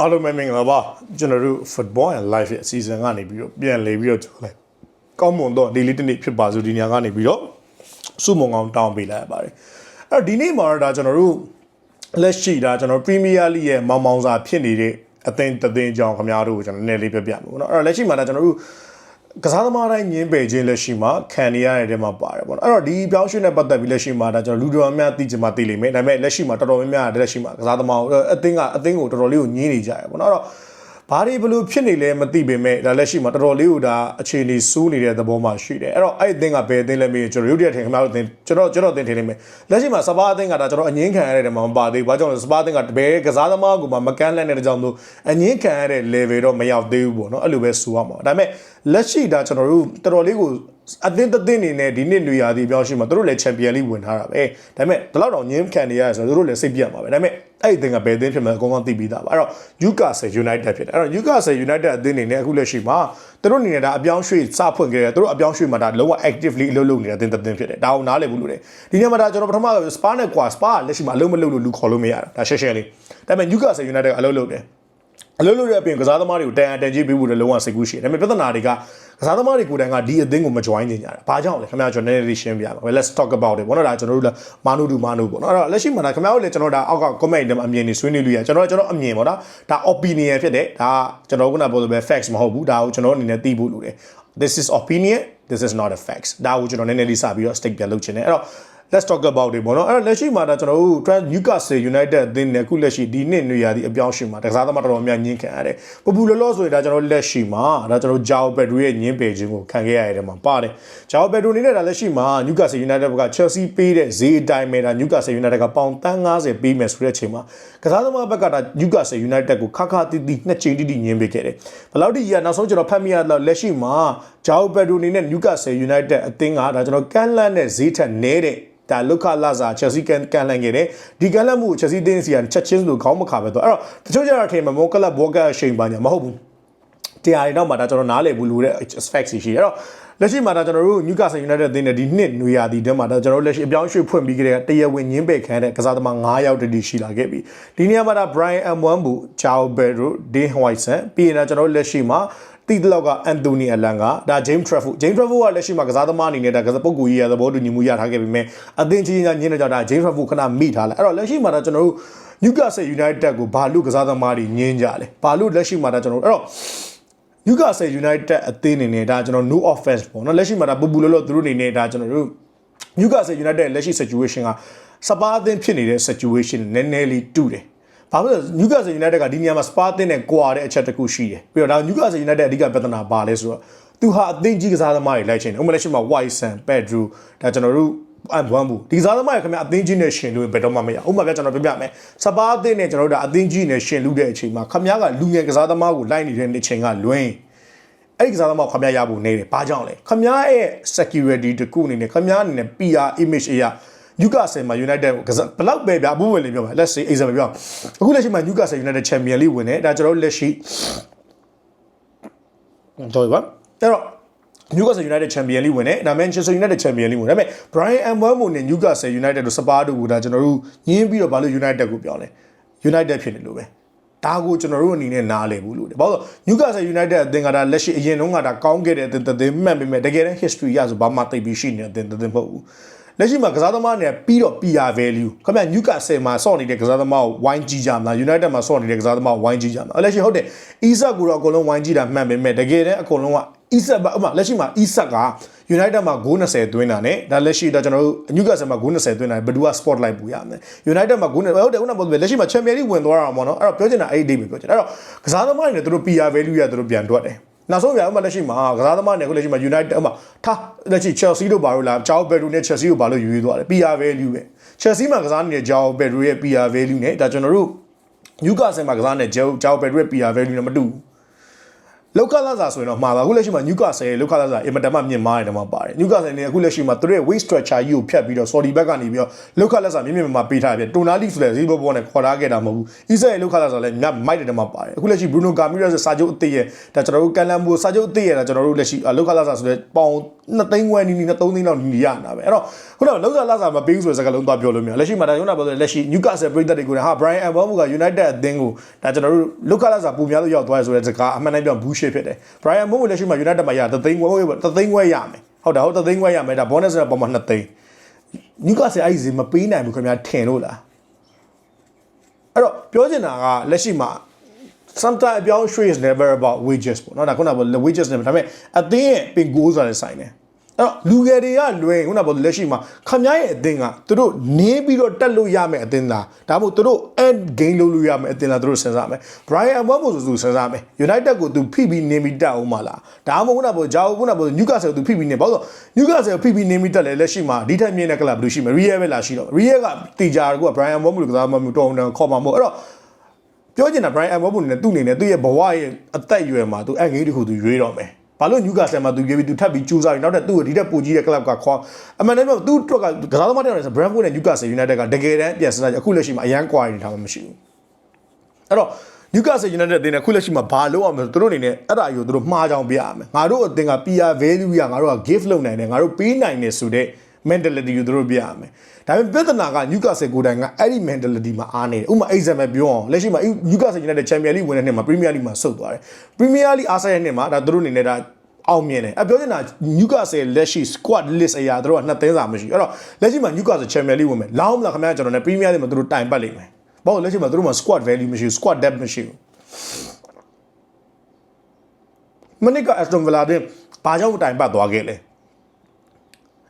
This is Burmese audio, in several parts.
အားလုံးပဲမင်္ဂလာပါကျွန်တော်တို့ football and life ရဲ့အစီအစဉ်ကနေပြီးတော့ပြန်လေပြီးတော့ကျွန်တော်လည်းကောင်းမွန်တော့ဒီလေးတစ်နေ့ဖြစ်ပါစို့ဒီညကနေပြီးတော့စုမုံအောင်တောင်းပေးလိုက်ရပါတယ်အဲ့တော့ဒီနေ့မှာတော့ဒါကျွန်တော်တို့လက်ရှိဒါကျွန်တော် Premier League ရဲ့မောင်မောင်စာဖြစ်နေတဲ့အသင်းတစ်သင်းကြောင်းခင်ဗျားတို့ကိုကျွန်တော်နည်းနည်းလေးပြပြမယ်ပေါ့နော်အဲ့တော့လက်ရှိမှာဒါကျွန်တော်တို့ ကစားသမားတိုင်းညင်းပယ်ခြင်းလက်ရှိမှာခံနေရတဲ့တဲမှာပါတယ်ပေါ့နော်အဲ့တော့ဒီပြောင်းရွှေ့နဲ့ပတ်သက်ပြီးလက်ရှိမှာဒါကျွန်တော်လူတော်များသိချင်မှသိလိမ့်မယ်ဒါပေမဲ့လက်ရှိမှာတော်တော်များများလက်ရှိမှာကစားသမားအသင်းကအသင်းကိုတော်တော်လေးကိုညင်းနေကြရပေါ့နော်အဲ့တော့ ဘာတွေဘလို့ဖြစ်နေလဲမသိပေမဲ့ဒါလက်ရှိမှာတော်တော်လေးကိုဒါအခြေအနေစိုးနေတဲ့သဘောမှရှိတယ်အဲ့တော့အဲ့အသင်းကဘယ်အသင်းလဲမေးကျွန်တော်ရုပ်တရက်ထင်ခင်ဗျားတို့အသင်းကျွန်တော်ကျွန်တော်အသင်းထင်နေမယ်လက်ရှိမှာစပါးအသင်းကဒါကျွန်တော်အငင်းခံရတဲ့မှာမပါသေးဘူးဘာကြောင့်လဲစပါးအသင်းကဘယ်ကစားသမားကမှမကန်းလန့်တဲ့ကြောင့်လို့အငင်းခံရတဲ့ level တော့မရောက်သေးဘူးပေါ့နော်အဲ့လိုပဲဆိုရမှာဒါပေမဲ့လက်ရှိဒါကျွန်တော်တို့တော်တော်လေးကို အသင်းတစ်သင်းနေနဲ့ဒီနှစ်လူရာသီပြောင်းရှိမှာတို့လည်းချန်ပီယံလိဝင်ထားတာပဲဒါပေမဲ့ဒီလောက်တော့ညင်းခံနေရတယ်ဆိုတော့တို့လည်းစိတ်ပြတ်ပါပဲဒါပေမဲ့အဲ့ဒီအသင်းကဘယ်အသင်းဖြစ်မလဲအကုန်လုံးသိပြီးသားပါအဲ့တော့ Newcastle United ဖြစ်တယ်အဲ့တော့ Newcastle United အသင်းနေနဲ့အခုလက်ရှိမှာတို့အနေနဲ့ဒါအပြောင်းရွှေ့စဖွင့်ခဲ့တယ်တို့အပြောင်းရွှေ့မှာဒါလုံးဝ actively အလုပ်လုပ်နေတဲ့အသင်းတစ်သင်းဖြစ်တယ်ဒါအောင်နားလည်ဘူးလို့လေဒီနေ့မှာဒါကျွန်တော်ပထမ Spa နဲ့ Qua Spa လက်ရှိမှာအလုပ်မလုပ်လို့လူခေါ်လို့မရတာဒါရှက်ရှက်လေးဒါပေမဲ့ Newcastle United ကအလုပ်လုပ်တယ် အလုပ်လုပ်တဲ့အပြင်ကစားသမားတွေကိုတန်အတန်ကြီးပေးဖို့လည်းလုံးဝစိတ်ကူးရှိတယ်ဒါပေမဲ့ပြဿနာတွေကကစားသမားတွေကိုယ်တိုင်ကဒီအသင်းကိုမ join နေကြတာဘာကြောင့်လဲခင်ဗျားကျွန်တော်နည်းနည်းလေးရှင်းပြပါမယ် let's talk about it ဘောနော်ဒါကျွန်တော်တို့လည်းမာနုဒူမာနုပေါ့နော်အဲ့တော့လက်ရှိမှာဒါခင်ဗျားတို့လည်းကျွန်တော်ဒါအောက်က comment တွေမှာအမြင်တွေဆွေးနွေးလို့ရကျွန်တော်ကျွန်တော်အမြင်ပေါ့နော်ဒါ opinion ဖြစ်တယ်ဒါကျွန်တော်ခုနပြောလို့ပဲ facts မဟုတ်ဘူးဒါကိုကျွန်တော်အနေနဲ့သိဖို့လိုတယ် this is opinion this is not a facts ဒါကိုကျွန်တော်နည်းနည်းလေးစပြီးတော့ stick ပြန်လုပ်ချင်တယ်အဲ့တော့ let's talk about it ပေါ့နော်အဲ့တော့လက်ရှိမှာဒါကျွန်တော်တို့ Trans Newcastle United အသင်းနဲ့အခုလက်ရှိဒီနှစ်နေရာဒီအပြောင်းအရွှေ့မှာတကစားသမားတော်တော်များညင်းခံရတယ်ပပူလောလောဆိုရင်ဒါကျွန်တော်လက်ရှိမှာဒါကျွန်တော်ဂျာအိုပက်ဒရီရဲ့ညင်းပယ်ခြင်းကိုခံခဲ့ရတဲ့မှာပါတယ်ဂျာအိုပက်ဒရီနေတဲ့ဒါလက်ရှိမှာ Newcastle United ဘက်က Chelsea ပေးတဲ့ဈေးအတိုင်းပဲဒါ Newcastle United ကပေါင်တန်း90ပေးမယ်ဆိုတဲ့အချိန်မှာကစားသမားဘက်ကဒါ Newcastle United ကိုခါခါတီးတီးနှစ်ချိန်တိတိညင်းပေးခဲ့တယ်ဘယ်လောက်ထိရနောက်ဆုံးကျွန်တော်ဖတ်မိရတော့လက်ရှိမှာဂျာအိုပက်ဒရီနဲ့ Newcastle United အသင်းကဒါကျွန်တော်ကန်လန့်တဲ့ဈေးထက်နည်းတဲ့ ဒါလုခလာစာချက်စီကန်ကန်လန်ခဲ့တယ်ဒီကန်လန်မှုကိုချက်စီတင်းစီကချက်ချင်းလို့ခေါင်းမခါပဲတော့အဲ့တော့တချို့ကျတော့ထင်မှာမောကလပ်ဘောကအချိန်ပါညာမဟုတ်ဘူးတရားတွေတော့မှဒါကျွန်တော်နားလည်ဘူးလို့တဲ့ facts ရှိတယ်အဲ့တော့လက်ရှိမှာဒါကျွန်တော်တို့ Newcastle United အသင်းနဲ့ဒီနှစ်နွေရာသီတည်းမှာဒါကျွန်တော်တို့လက်ရှိအပြောင်းရွှေ့ဖွင့်ပြီးကြတဲ့တရားဝင်ညင်းပယ်ခံတဲ့ကစားသမား9ယောက်တည်းရှိလာခဲ့ပြီဒီနေရာမှာဒါ Brian M1 ဘူး Chao Pedro Dean Hoyson ပြီးရင်တော့ကျွန်တော်တို့လက်ရှိမှာ တီတလောက်ကအန်တိုနီအလန်ကဒါ James Trafford James Trafford ကလက်ရှိမှာကစားသမားအနေနဲ့ဒါကစားပုဂ္ဂိုလ်ကြီးရသဘောတူညီမှုရထားခဲ့ပြီးမြဲအသင်းချင်းချင်းညင်းနေကြတာ James Trafford ခဏမိထားလိုက်အဲ့တော့လက်ရှိမှာဒါကျွန်တော်တို့ Newcastle United ကိုဘာလို့ကစားသမားတွေညင်းကြလဲဘာလို့လက်ရှိမှာဒါကျွန်တော်တို့အဲ့တော့ Newcastle United အသင်းအနေနဲ့ဒါကျွန်တော် no offense ပေါ့နော်လက်ရှိမှာဒါပူပူလောလောသူတို့အနေနဲ့ဒါကျွန်တော်တို့ Newcastle United လက်ရှိ situation ကစပါးအသင်းဖြစ်နေတဲ့ situation နည်းနည်းလေးတူတယ် ဘာဖြစ်လို့ Newcastle United ကဒီနေရာမှာ Spa တင်နဲ့ကွာတဲ့အချက်တစ်ခုရှိတယ်ပြီးတော့ဒါ Newcastle United အဓိကပြဿနာပါလဲဆိုတော့သူဟာအသင်းကြီးကစားသမားတွေလိုက်ချင်တယ်ဥပမာလက်ရှိမှာ Wyson Pedro ဒါကျွန်တော်တို့အမ်ဘွမ်ဘူးဒီကစားသမားတွေခင်ဗျအသင်းကြီးနဲ့ရှင်လို့ဘယ်တော့မှမရဥပမာပြကျွန်တော်ပြပြမယ်စပါးအသင်းနဲ့ကျွန်တော်တို့ဒါအသင်းကြီးနဲ့ရှင်လူတဲ့အချိန်မှာခင်ဗျားကလူငယ်ကစားသမားကိုလိုက်နေတဲ့အချိန်ကလွင်းအဲ့ဒီကစားသမားကိုခင်ဗျားရဖို့နေတယ်ဘာကြောင့်လဲခင်ဗျားရဲ့ security တခုအနေနဲ့ခင်ဗျားအနေနဲ့ PR image အရာ Newcastle မှာ United ကိုကစားဘလောက်ပဲဗျာဘူးဝင်လေပြောပါ let's say example ပြောအခုလက်ရှိမှာ Newcastle United Champion League ဝင်တယ်ဒါကျွန်တော်တို့လက်ရှိတော့ပါအဲ့တော့ Newcastle United Champion League ဝင်တယ်ဒါ Manchester United Champion League ဝင်တယ်ဒါပေမဲ့ Brian Mbeumo နဲ့ Newcastle United တို့စပါးတို့ကဒါကျွန်တော်တို့ညင်းပြီးတော့ဘာလို့ United ကိုပြောလဲ United ဖြစ်နေလို့ပဲဒါကိုကျွန်တော်တို့အနေနဲ့နားလည်ဘူးလို့ဘာလို့ Newcastle United အသင်းကဒါလက်ရှိအရင်တုန်းကဒါကောင်းခဲ့တဲ့အသင်းတစ်သင်းမှန်ပေမဲ့တကယ်တမ်း history ရဆိုဘာမှသိပြီးရှိနေတဲ့အသင်းတစ်သင်းမဟုတ်ဘူး လက်ရှိမှာကစားသမားတွေကပြီးတော့ PR value ခင်ဗျ Newcastle မှာစော့နေတဲ့ကစားသမားကိုဝိုင်းကြည့်ကြမလား United မှာစော့နေတဲ့ကစားသမားကိုဝိုင်းကြည့်ကြမလားလက်ရှိဟုတ်တယ် Isak ကိုတော့အကုန်လုံးဝိုင်းကြည့်တာမှန်ပေမဲ့တကယ်တမ်းအကုန်လုံးက Isak ဘာဥပမာလက်ရှိမှာ Isak က United မှာ920သွင်းတာ ਨੇ ဒါလက်ရှိတော့ကျွန်တော်တို့ Newcastle မှာ920သွင်းတာဘယ်သူက spotlight ပူရမလဲ United မှာ9ဟုတ်တယ်ခုနကပြောလက်ရှိမှာ Champions League ဝင်သွားတာပေါ့နော်အဲ့တော့ပြောချင်တာအဲ့ဒီ date ပဲပြောချင်အဲ့တော့ကစားသမားတွေနဲ့သူတို့ PR value ရသူတို့ပြန်တွက်တယ် နောက်ဆုံးပြဥပမာလက်ရှိမှာကစားသမားတွေခုလက်ရှိမှာ United ဥပမာထားလက်ရှိ Chelsea တို့ဘာလို့လား Joao Pedro နဲ့ Chelsea ကိုဘာလို့ယူရေးသွားလဲ PR value ပဲ Chelsea မှာကစားနေတဲ့ Joao Pedro ရဲ့ PR value နဲ့ဒါကျွန်တော်တို့ Newcastle မှာကစားနေတဲ့ Joao Pedro ရဲ့ PR value နဲ့မတူဘူး လောက်ကလာစာဆိုရင်တော့မှာပါအခုလက်ရှိမှာနျူကာဆယ်လောက်ကလာစာအင်မတန်မှမြင့်မားတယ်တော့မှာပါတယ်နျူကာဆယ်နေအခုလက်ရှိမှာသူတို့ရဲ့ weight structure ကြီးကိုဖြတ်ပြီးတော့ Saudi ဘက်ကနေပြီးတော့လောက်ကလာစာမြင့်မြင့်မားမားပေးထားတယ်တိုနာလီဆိုတဲ့ဇီဘဘောနဲ့ခေါ်ထားခဲ့တာမဟုတ်ဘူးအီဇာရဲ့လောက်ကလာစာလည်းမြတ်မိုက်တယ်တော့မှာပါတယ်အခုလက်ရှိ Bruno Gamirez စာချုပ်အသစ်ရဲ့ဒါကျွန်တော်တို့ကန်လမ်ဘူစာချုပ်အသစ်ရဲ့ဒါကျွန်တော်တို့လက်ရှိလောက်ကလာစာဆိုတဲ့ပေါင် 2သိန်းခွဲနီးနီးနဲ့3သိန်းလောက်နီးနီးရနာပဲအဲ့တော့ခုနကလောက်ကလာစာမပေးဘူးဆိုတဲ့စကားလုံးသွားပြောလို့မရလက်ရှိမှာဒါကျွန်တော်ပြောတယ်လက်ရှိ Newcastle ပြည်သက်တွေကိုဟာ Brian Mbeumo က United အသင်းကိုဒါကျွန်တော်တို့လောက်ကလာစာပုံများလို့ရောက်သွားရဆိုတဲ့စကားအမှန်တမ်းပြော bullshit ဖြစ်တယ် Brian Mbeumo လက်ရှိမှာ United မှာရတသိန်းခွဲတသိန်းခွဲရမယ်ဟုတ်တယ်ဟုတ်တသိန်းခွဲရမယ်ဒါ bonus နဲ့ပုံမှန်2သိန်း Newcastle အဲ့ဒီဈေးမပေးနိုင်ဘူးခင်ဗျာထင်လို့လားအဲ့တော့ပြောချင်တာကလက်ရှိမှာ sometimes အပြောင်းရွှေ့ is never about wages ပေါ့နော်ဒါခုနကပြော wages နဲ့ဒါပေမဲ့အသင်းရဲ့ပင်ကိုးဆိုတာလည်းဆိုင်တယ်အဲ့ တော့လူငယ်တွေကလွယ်ခုနကပြောလက်ရှိမှာခမရဲ့အသင်းကသူတို့နင်းပြီးတော့တက်လို့ရမယ်အသင်းလားဒါမှမဟုတ်သူတို့ end game လုပ်လို့ရမယ်အသင်းလားသူတို့စဉ်းစားမယ် Brian Mbeumo ဆိုသူစဉ်းစားမယ် United ကိုသူဖိပြီးနင်းပြီးတက်အောင်မလားဒါမှမဟုတ်ခုနကပြောဂျာအိုခုနကပြော Newcastle ကိုသူဖိပြီးနင်းဘာလို့ Newcastle ကိုဖိပြီးနင်းပြီးတက်လဲလက်ရှိမှာဒီထက်မြင့်တဲ့ကလပ်ဘယ်လိုရှိမလဲ Real ပဲလာရှိတော့ Real ကတီဂျာက Brian Mbeumo လို့ကစားမှမတော်အောင်ခေါ်မှာမဟုတ်အဲ့တော့ပြောချင်တာ Brian Mbeumo နဲ့သူ့အနေနဲ့သူ့ရဲ့ဘဝရဲ့အသက်အရွယ်မှာသူအငိမ့်တစ်ခုသူရွေးတော့မယ် ဘာလို့ Newcastle မှာသူရွေးပြီးသူထပ်ပြီးကြိုးစားပြီးနောက်ထပ်သူ့ကိုဒီထက်ပိုကြီးတဲ့ club ကခေါ်အမှန်တမ်းပြောသူ့အတွက်ကကစားသမားတွေနဲ့ဆို Brentford နဲ့ Newcastle United ကတကယ်တမ်းပြန်စဉ်းစားကြအခုလက်ရှိမှာအရန် quality ထားမှမရှိဘူးအဲ့တော့ Newcastle United အသင်းနဲ့ခုလက်ရှိမှာဘာလုပ်အောင်လဲဆိုသူတို့အနေနဲ့အဲ့ဒါအယူသူတို့မှားကြောင်ပြရမယ်ငါတို့အသင်းက PR value ရငါတို့က give လုပ်နိုင်တယ်ငါတို့ပေးနိုင်တယ်ဆိုတဲ့ mentality ကိုသူတို့ပြရမယ်ဒါပေမဲ့ပြဿနာက Newcastle ကိုယ်တိုင်ကအဲ့ဒီ mentality မှာအားနေတယ်ဥပမာ example ပြောအောင်လက်ရှိမှာ Newcastle United Champions League ဝင်တဲ့နှစ်မှာ Premier League မှာဆုတ်သွားတယ် Premier League အားဆိုင်တဲ့နှစ်မှာဒါသူတို့အနေနဲ့ဒါအောင်မြင်တယ်အပြောချင်တာ Newcastle လက်ရှိ squad list အရာသူတို့ကနှစ်သင်းစာမရှိအဲ့တော့လက်ရှိမှာ Newcastle Champions League ဝင်မယ်လောင်းမလားခင်ဗျားကျွန်တော်နဲ့ Premier League မှာသူတို့တိုင်ပတ်လိမ့်မယ်ဘာလို့လက်ရှိမှာသူတို့မှာ squad value မရှိဘူး squad depth မရှိဘူးမနစ်က Aston Villa တဲ့ဘာကြောင့်တိုင်ပတ်သွားခဲ့လဲ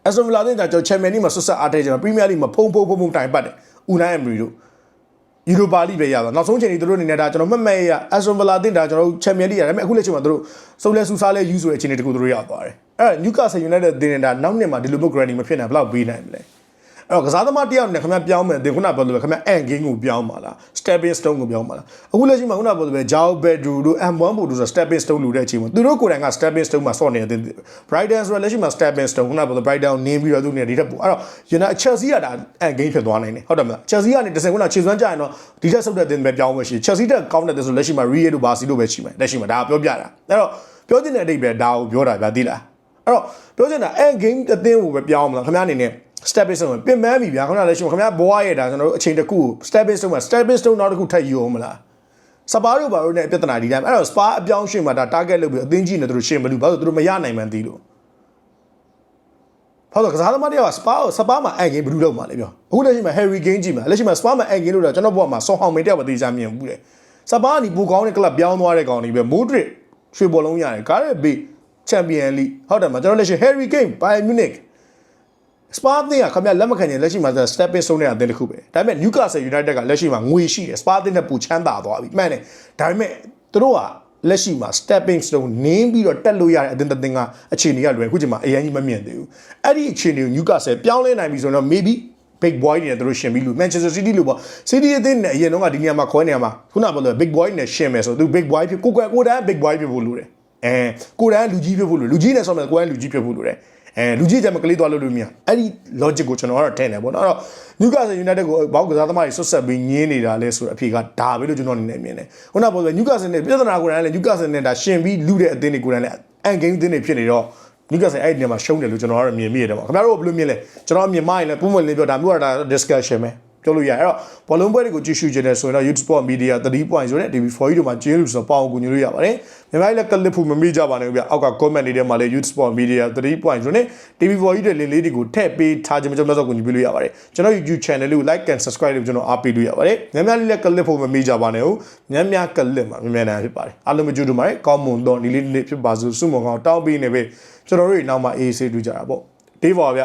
Aston Villa တဲ့ကျွန်တော် Champions League မှာဆွတ်ဆက်အားထဲကျွန်တော် Premier League မှာဖုံဖုံဖုံဖုံတိုင်ပတ်တယ်။ Unai Emery တို့ Europa League ပဲရတာနောက်ဆုံးချိန်ကြီးတို့အနေနဲ့ဒါကျွန်တော်မှတ်မဲ့ရ Aston Villa တင်ဒါကျွန်တော် Champions League ရတယ်ဒါပေမဲ့အခုလက်ချိန်မှာတို့စုံလဲစူစားလဲယူဆိုတဲ့အခြေအနေတခုတို့ရောက်သွားတယ်။အဲ့ Newcastle United တင်နေတာနောက်နှစ်မှာဒီလိုမျိုး granny မဖြစ်နိုင်ဘယ်လောက်ပေးနိုင်မလဲ။ အဲ့တော့ကစားသမားတယောက်နဲ့ခင်ဗျပြောင်းမယ်တင်ခုနပြောလို့ပဲခင်ဗျ end game ကိုပြောင်းပါလား stepping stone ကိုပြောင်းပါလားအခုလက်ရှိမှာခုနပြောလို့ပဲ Jao Pedro တို့ M1 တို့ဆို stepping stone လို့တဲ့အချိန်မှာသူတို့ကိုယ်တိုင်က stepping stone မှာဆော့နေတဲ့ Brighton ဆိုတော့လက်ရှိမှာ stepping stone ခုနပြောလို့ Brighton နင်းပြီးတော့သူနေဒီထက်ပိုအဲ့တော့ United Chelsea ကဒါ end game ဖြစ်သွားနိုင်တယ်ဟုတ်တယ်မလား Chelsea ကနေတစ်စင်ခုနခြေစွမ်းကြရင်တော့ဒီထက်ဆုတ်တဲ့တင်ပဲပြောင်းမယ်ရှိ Chelsea တက်ကောင်းတဲ့ဆိုလက်ရှိမှာ Real တို့ Barca တို့ပဲရှိမယ်လက်ရှိမှာဒါပြောပြတာအဲ့တော့ပြောချင်တဲ့အတိတ်ပဲဒါကိုပြောတာဗျာသိလားအဲ့တော့ပြောချင်တာ end game အသင်းကိုပဲပြောင်းမလားခင်ဗျားအနေနဲ့ stepping stone ပြင်ပန်းပြီဗျာခုနလည်းရှိခင်ဗျားဘွားရဲ့ဒါကျွန်တော်တို့အချိန်တစ်ခု stepping stone မှာ stepping stone နောက်တစ်ခုထပ်ယူအောင်မလားစပါးတို့ဘာလို့နဲ့ပြဿနာဒီတိုင်းအဲ့တော့ spa အပြောင်းရှင်းမှာဒါ target လုပ်ပြီးအသင်းကြီးနေသူတို့ရှင်းမလို့ဘာလို့သူတို့မရနိုင်မှန်းသိလို့ဘာလို့ကစားသမားတယောက်က spa ကို spa မှာအန်ဂင်းဘယ်လိုလုပ်မှာလဲပြောအခုလက်ရှိမှာ Harry Kane ကြည့်မှာလက်ရှိမှာ spa မှာအန်ဂင်းလို့တော့ကျွန်တော်ဘဝမှာဆောင်းဟောင်းမင်းတယောက်မသေးချာမြင်ဘူးလေ spa ကနေပူကောင်းတဲ့ club ပြောင်းသွားတဲ့ကောင်တွေပဲ Modric ရွှေဘောလုံးရတယ်ကားရဲ့ဘေး Champion League ဟုတ်တယ်မကျွန်တော်လက်ရှိ Harry Kane Bayern Munich စပါးတင်ကခင်ဗျလက်မခံရင်လက်ရှိမှာ stepping stone နဲ့အသင်းတစ်ခုပဲဒါပေမဲ့ Newcastle United ကလက်ရှိမှာငွေရှိတယ်စပါးတင်နဲ့ပူချမ်းသာသွားပြီမှန်တယ်ဒါပေမဲ့သူတို့ကလက်ရှိမှာ stepping stone နင်းပြီးတော့တက်လို့ရတဲ့အသင်းတစ်သင်းကအခြေအနေကလွယ်ခုချိန်မှာအရင်ကြီးမမြင်သေးဘူးအဲ့ဒီအခြေအနေကို Newcastle ပြောင်းလဲနိုင်ပြီဆိုတော့ maybe big boy တွေနဲ့သူတို့ရှင်ပြီးလို့ Manchester City လို့ပေါ့ City အသင်းနဲ့အရင်တော့ကဒီနေရာမှာခေါ်နေရမှာခုနကပြောလို့ big boy နဲ့ရှင်မယ်ဆိုသူ big boy ဖြစ်ကိုကွယ်ကိုတန်း big boy ဖြစ်ဖို့လိုတယ်အဲကိုတန်းလူကြီးဖြစ်ဖို့လိုလူကြီးနဲ့ဆော့မယ်ကိုယ်ကလူကြီးဖြစ်ဖို့လိုတယ် အဲလူကြီးကြမှာကလေးသွားလို့လို့မရအဲ့ဒီ logic ကိုကျွန်တော်ကတော့ထည့်နေပေါ့နော်အဲ့တော့ Newcastle United ကိုဘောက်ကစားသမားတွေဆွတ်ဆက်ပြီးညင်းနေတာလဲဆိုတော့အဖြေကဒါပဲလို့ကျွန်တော်အနေနဲ့မြင်တယ်ခုနကပြောဆို Newcastle နဲ့ပြဿနာကိုယ်တိုင်လည်း Newcastle နဲ့ဒါရှင်ပြီးလူတဲ့အသင်းတွေကိုယ်တိုင်လည်းအန်ဂိမ်းအသင်းတွေဖြစ်နေတော့ Newcastle အဲ့ဒီနေရာမှာရှုံးတယ်လို့ကျွန်တော်ကတော့မြင်မိရတယ်ပေါ့ခင်ဗျားတို့ဘယ်လိုမြင်လဲကျွန်တော်မြင်မရင်လည်းပုံမှန်လေးပြောဒါမျိုးကဒါ discussion ပဲ ပြောလို့ရတယ်အဲ့တော့ဘောလုံးပွဲတွေကိုကြည့်ရှုခြင်းနဲ့ဆိုရင်တော့ YouTube Sport Media 3.0နဲ့ TV4 တို့မှာကျင်းလို့ဆိုတော့ပေါအောင်ကူညီလို့ရပါတယ်မြန်မာပြည်လည်းကလစ်ဖို့မမိကြပါနဲ့ဗျအောက်က comment တွေထဲမှာလည်း YouTube Sport Media 3.0နဲ့ TV4 တွေလင်းလေးတွေကိုထည့်ပေးထားခြင်းကျွန်တော်တို့ကူညီပေးလို့ရပါတယ်ကျွန်တော် YouTube channel လေးကို like and subscribe လုပ်ကျွန်တော်အားပေးလို့ရပါတယ်မြန်မာပြည်လည်းကလစ်ဖို့မမိကြပါနဲ့ဟုတ်မြန်မာကလစ်မှာမြန်မာနိုင်ငံဖြစ်ပါတယ်အားလုံးမကြိုးတူပါတယ်ကောင်းမွန်တော့ဒီလေးနေ့ဖြစ်ပါစို့စုမုံကောင်တောင်းပေးနေပဲကျွန်တော်တို့နောက်မှအေးဆေးတွေ့ကြတာပေါ့ဒေးပါဗျ